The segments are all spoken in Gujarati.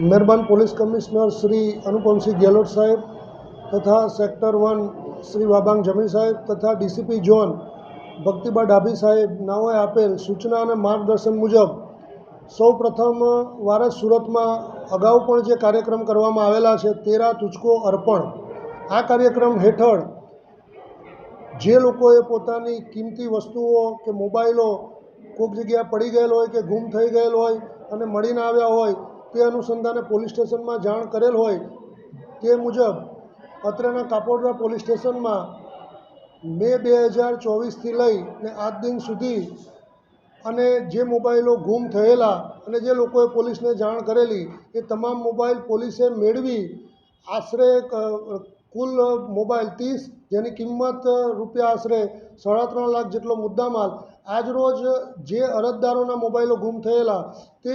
મહેરબાન પોલીસ કમિશનર શ્રી અનુપમસિંહ ગેહલોત સાહેબ તથા સેક્ટર વન શ્રી વાબાંગ જમી સાહેબ તથા ડીસીપી ઝોન ભક્તિબા ડાભી સાહેબ નાઓએ આપેલ સૂચના અને માર્ગદર્શન મુજબ સૌ પ્રથમ વાર સુરતમાં અગાઉ પણ જે કાર્યક્રમ કરવામાં આવેલા છે, તેરા તુચકો અર્પણ. આ કાર્યક્રમ હેઠળ જે લોકોએ પોતાની કિંમતી વસ્તુઓ કે મોબાઈલો કોઈક જગ્યાએ પડી ગયેલ હોય કે ગુમ થઈ ગયેલ હોય અને મળીને આવ્યા હોય તે અનુસંધાને પોલીસ સ્ટેશનમાં જાણ કરેલ હોય તે મુજબ અત્રેના કાપોડરા પોલીસ સ્ટેશનમાં મે બે હજાર ચોવીસથી લઈને આજ દિન સુધી અને જે મોબાઈલો ગુમ થયેલા અને જે લોકોએ પોલીસને જાણ કરેલી, એ તમામ મોબાઈલ પોલીસે મેળવી. આશરે કુલ મોબાઈલ ત્રીસ, જેની કિંમત રૂપિયા આશરે સાડા ત્રણ લાખ જેટલો મુદ્દામાલ. આજરોજ જે અરજદારોના મોબાઈલો ગુમ થયેલા, તે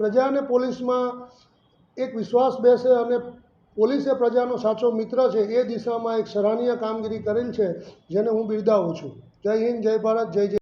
પ્રજા અને પોલીસમાં એક વિશ્વાસ બેસે અને પોલીસે પ્રજાનો સાચો મિત્ર છે, એ દિશામાં એક સરાહનીય કામગીરી કરેલ છે, જેને હું બિરદાવું છું. જય હિન્દ, જય ભારત, જય જય